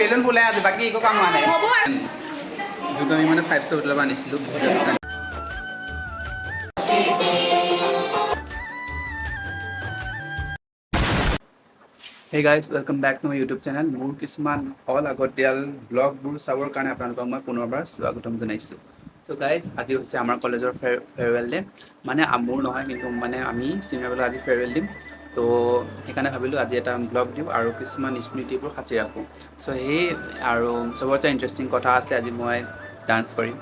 Balloon ফুলাই আছে বাকী একো কাম হোৱা নাই যোনটো আমি মানে ফাইভ ষ্টাৰ হোটেলৰ আনিছিলোঁ বহুত hey guys welcome back to my YouTube channel মোৰ কিছুমান অল আগতীয়াল ব্লগবোৰ চাবৰ কাৰণে আপোনালোকক মই পুনৰবাৰ স্বাগতম জনাইছোঁ চ' গাইজ আজি হৈছে আমাৰ কলেজৰ ফেয়াৰৱেল ডে মানে মোৰ নহয় কিন্তু মানে আমি চিনিয়ৰবিলাক আজি ফেয়াৰৱেল দিম তো সেইকাৰণে ভাবিলোঁ আজি এটা ব্লগ দিওঁ আৰু কিছুমান স্মৃতিবোৰ সাঁচি ৰাখোঁ চ' সেই আৰু চবতে ইণ্টাৰেষ্টিং কথা আছে আজি মই ডান্স কৰিম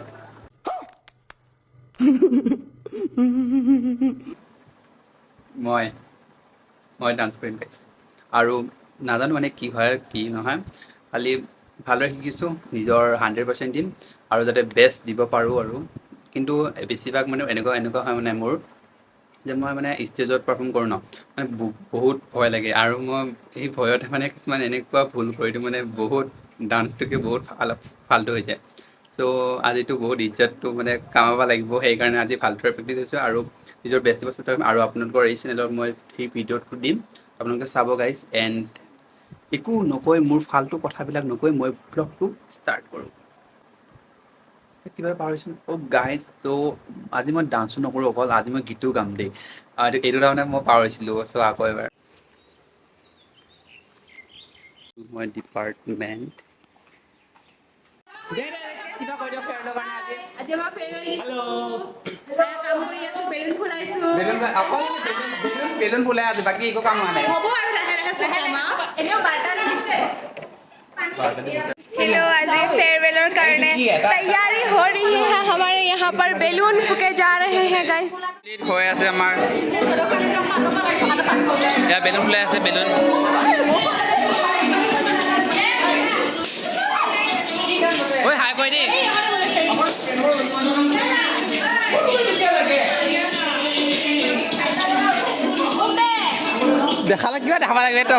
মই মই ডান্স কৰিম গাইছ আৰু নাজানো মানে কি হয় কি নহয় খালি ভালদৰে শিকিছোঁ নিজৰ হাণ্ড্ৰেড পাৰ্চেণ্ট দিম আৰু যাতে বেষ্ট দিব পাৰোঁ আৰু কিন্তু বেছিভাগ মানে এনেকুৱা এনেকুৱা হয় মানে মোৰ যে মই মানে ষ্টেজত পাৰফৰ্ম কৰোঁ ন মানে বহুত ভয় লাগে আৰু মই সেই ভয়তে মানে কিছুমান এনেকুৱা ভুল কৰি দিওঁ মানে বহুত ডান্সটোকে বহুত ফাল্টু হৈ যায় চ' আজিতো বহুত ইজ্জতটো মানে কামাব লাগিব সেইকাৰণে আজি ফাল্টুৰে প্ৰেক্টিছ হৈছোঁ আৰু নিজৰ বেষ্ট বস্তু আৰু আপোনালোকৰ এই চেনেলত মই সেই ভিডিঅ'টো দিম আপোনালোকে চাব গাইছ এণ্ড একো নকৈ মোৰ ফাল্টু কথাবিলাক নকৈ মই ব্লগটো ষ্টাৰ্ট কৰোঁ কিবা পাহৰিছো অ' গাই চ' আজি মই ডান্সো নকৰোঁ অকল আজি মই গীতো গাম দেই এইটো এইটো তাৰমানে মই পাহৰিছিলোঁ চ' আকৌ এবাৰ মই ডিপাৰ্টমেণ্ট বাকী একো কাম হোৱা নাই हेलो अजय फेयरवेल करने तैयारी हो रही है हमारे यहाँ पर बेलून फुके जा रहे हैं गाइस হয়ে আছে আমার ইয়া বেলুন ফুলে আছে দেখা লাগবে দেখা লাগবে তো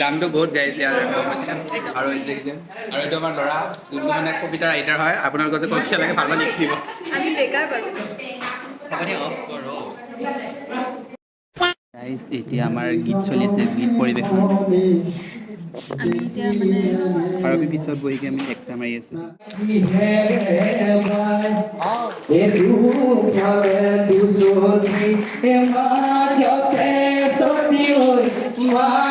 দামটো বহুত গাড়িছে আৰু আৰু এইটো আমাৰ ল'ৰা যোনটো মানে কবিতা ৰাইটাৰ হয় আপোনালোকৰ যে কবিতা লাগে ভাল ভাল লিখিব এতিয়া আমাৰ গীত চলি আছে গীত পৰিৱেশন আৰু এতিয়া মানে পাৰবী পিছত বহিকে আমি এক্সা মাৰি আছো দুজনী Allah.